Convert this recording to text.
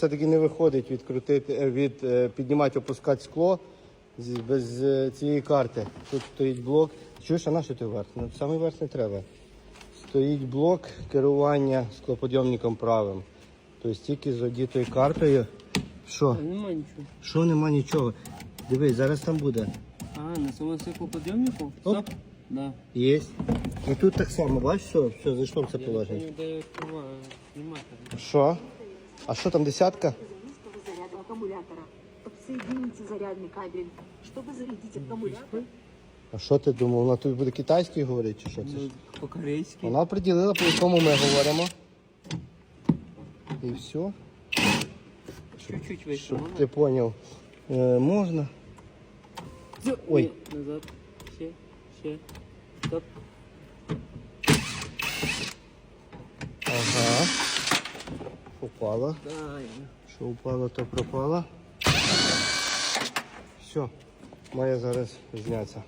все-таки не виходить відкрутити, е, від, е, піднімати, опускати скло без е, цієї карти. Тут стоїть блок. Чуєш, а на що ти верх? Ну, Самий верх не треба. Стоїть блок керування склоподйомником правим. Тобто тільки з одітою картою. Що? Нема нічого. Що нема нічого? Дивись, зараз там буде. А, на самому стеклоподйомнику? Оп. Стоп. Да. Є. І тут так само, бачиш, все, все, зайшло в це положення. Що? А що там десятка? заряда аккумулятора. Подсоедините зарядный кабель, чтобы зарядить аккумулятор. А що ти думав? Вона тут буде китайською говорити чи що? Це ж? Ну, По-корейськи. Вона приділила, по якому ми говоримо. І все. Чуть-чуть вийшло. Щоб ти поняв. Е, можна. Ой. Ні, Назад. Ще. Ще. Стоп. Ага. Упала. Що упало, то пропало. Все. Має зараз знятися.